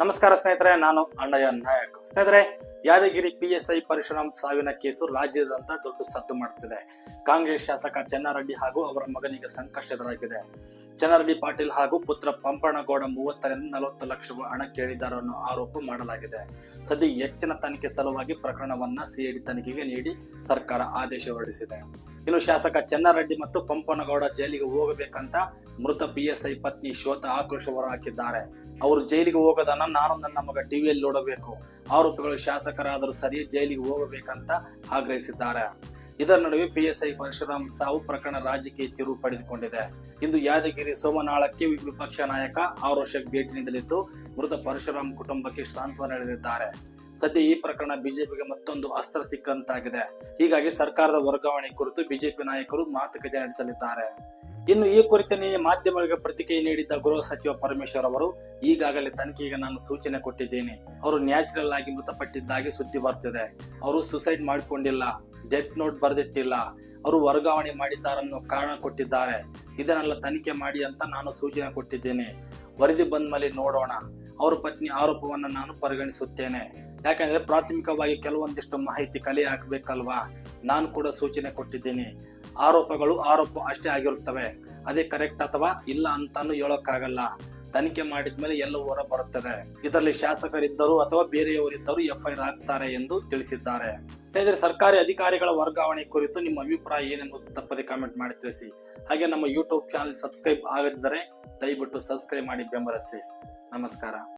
ನಮಸ್ಕಾರ ಸ್ನೇಹಿತರೆ ನಾನು ಅಣ್ಣಯ್ಯ ನಾಯಕ್. ಸ್ನೇಹಿತರೆ ಯಾದಗಿರಿ ಪಿಎಸ್ಐ ಪರಶುರಾಮ್ ಸಾವಿನ ಕೇಸು ರಾಜ್ಯದಂತ ದೊಡ್ಡ ಸದ್ದು ಮಾಡುತ್ತಿದೆ ಕಾಂಗ್ರೆಸ್ ಶಾಸಕ ಚೆನ್ನಾರೆಡ್ಡಿ ಹಾಗೂ ಅವರ ಮಗನಿಗೆ ಸಂಕಷ್ಟ ಎದುರಾಗಿದೆ. ಚೆನ್ನಾರೆಡ್ಡಿ ಪಾಟೀಲ್ ಹಾಗೂ ಪುತ್ರ ಪಂಪಣಗೌಡ ಮೂವತ್ತರಿಂದ ನಲವತ್ತು ಲಕ್ಷ ಹಣ ಕೇಳಿದ್ದಾರೆ ಅನ್ನೋ ಆರೋಪ ಮಾಡಲಾಗಿದೆ. ಸದ್ಯ ಹೆಚ್ಚಿನ ತನಿಖೆ ಸಲುವಾಗಿ ಪ್ರಕರಣವನ್ನ ಸಿಐಡಿ ತನಿಖೆಗೆ ನೀಡಿ ಸರ್ಕಾರ ಆದೇಶ ಹೊರಡಿಸಿದೆ. ಇನ್ನು ಶಾಸಕ ಚೆನ್ನಾರೆಡ್ಡಿ ಮತ್ತು ಪಂಪನಗೌಡ ಜೈಲಿಗೆ ಹೋಗಬೇಕಂತ ಮೃತ ಪಿಎಸ್ಐ ಪತ್ನಿ ಶ್ವೇತಾ ಆಕ್ರೋಶ ಹೊರಹಾಕಿದ್ದಾರೆ. ಅವರು ಜೈಲಿಗೆ ಹೋಗೋದನ್ನ ನಾನು ನನ್ನ ಮಗ ಟಿವಿಯಲ್ಲಿ ನೋಡಬೇಕು. ಆರೋಪಿಗಳು ಶಾಸಕರಾದರೂ ಸರಿ ಜೈಲಿಗೆ ಹೋಗಬೇಕಂತ ಆಗ್ರಹಿಸಿದ್ದಾರೆ. ಇದರ ನಡುವೆ ಪಿಎಸ್ಐ ಪರಶುರಾಮ್ ಸಾವು ಪ್ರಕರಣ ರಾಜಕೀಯ ತಿರುವು ಪಡೆದುಕೊಂಡಿದೆ. ಇಂದು ಯಾದಗಿರಿ ಸೋಮನಾಳಕ್ಕೆ ವಿಪಕ್ಷ ನಾಯಕ ಆರೋಷಕ್ ಭೇಟಿ ನೀಡಲಿದ್ದು, ಮೃತ ಪರಶುರಾಮ್ ಕುಟುಂಬಕ್ಕೆ ಸಾಂತ್ವನ ನೀಡಲಿದ್ದಾರೆ. ಸದ್ಯ ಈ ಪ್ರಕರಣ ಬಿಜೆಪಿಗೆ ಮತ್ತೊಂದು ಅಸ್ತ್ರ ಸಿಕ್ಕಂತಾಗಿದೆ. ಹೀಗಾಗಿ ಸರ್ಕಾರದ ವರ್ಗಾವಣೆ ಕುರಿತು ಬಿಜೆಪಿ ನಾಯಕರು ಮಾತುಕತೆ ನಡೆಸಲಿದ್ದಾರೆ. ಇನ್ನು ಈ ಕುರಿತು ನಿನ್ನೆ ಮಾಧ್ಯಮಗಳಿಗೆ ಪ್ರತಿಕ್ರಿಯೆ ನೀಡಿದ್ದ ಗೃಹ ಸಚಿವ ಪರಮೇಶ್ವರ್ ಅವರು, ಈಗಾಗಲೇ ತನಿಖೆಗೆ ನಾನು ಸೂಚನೆ ಕೊಟ್ಟಿದ್ದೇನೆ. ಅವರು ನ್ಯಾಚುರಲ್ ಆಗಿ ಮೃತಪಟ್ಟಿದ್ದಾಗಿ ಸುದ್ದಿ ಬರ್ತಿದೆ. ಅವರು ಸುಸೈಡ್ ಮಾಡಿಕೊಂಡಿಲ್ಲ ಡೆತ್ ನೋಟ್ ಬರೆದಿಟ್ಟಿಲ್ಲ. ಅವರು ವರ್ಗಾವಣೆ ಮಾಡಿದ್ದಾರನ್ನೋ ಕಾರಣ ಕೊಟ್ಟಿದ್ದಾರೆ. ಇದನ್ನೆಲ್ಲ ತನಿಖೆ ಮಾಡಿ ಅಂತ ನಾನು ಸೂಚನೆ ಕೊಟ್ಟಿದ್ದೇನೆ. ವರದಿ ಬಂದ ಮೇಲೆ ನೋಡೋಣ. ಅವರ ಪತ್ನಿ ಆರೋಪವನ್ನು ನಾನು ಪರಿಗಣಿಸುತ್ತೇನೆ. ಯಾಕಂದ್ರೆ ಪ್ರಾಥಮಿಕವಾಗಿ ಕೆಲವೊಂದಿಷ್ಟು ಮಾಹಿತಿ ಕಲೆ ಹಾಕಬೇಕಲ್ವಾ? ನಾನು ಕೂಡ ಸೂಚನೆ ಕೊಟ್ಟಿದ್ದೀನಿ. ಆರೋಪಗಳು ಆರೋಪ ಅಷ್ಟೇ ಆಗಿರುತ್ತವೆ. ಅದೇ ಕರೆಕ್ಟ್ ಅಥವಾ ಇಲ್ಲ ಅಂತಾನು ಹೇಳೋಕ್ಕಾಗಲ್ಲ. ತನಿಖೆ ಮಾಡಿದ ಮೇಲೆ ಎಲ್ಲವೂ ಹೊರ ಬರುತ್ತದೆ. ಇದರಲ್ಲಿ ಶಾಸಕರಿದ್ದರು ಅಥವಾ ಬೇರೆಯವರಿದ್ದರು ಎಫ್ಐಆರ್ ಹಾಕ್ತಾರೆ ಎಂದು ತಿಳಿಸಿದ್ದಾರೆ. ಸ್ನೇಹಿತರೆ, ಸರ್ಕಾರಿ ಅಧಿಕಾರಿಗಳ ವರ್ಗಾವಣೆ ಕುರಿತು ನಿಮ್ಮ ಅಭಿಪ್ರಾಯ ಏನೆಂದು ತಪ್ಪದೆ ಕಾಮೆಂಟ್ ಮಾಡಿ ತಿಳಿಸಿ. ಹಾಗೆ ನಮ್ಮ ಯೂಟ್ಯೂಬ್ ಚಾನಲ್ ಸಬ್ಸ್ಕ್ರೈಬ್ ಆಗದಿದ್ದರೆ ದಯವಿಟ್ಟು ಸಬ್ಸ್ಕ್ರೈಬ್ ಮಾಡಿ ಬೆಂಬಲಿಸಿ. ನಮಸ್ಕಾರ.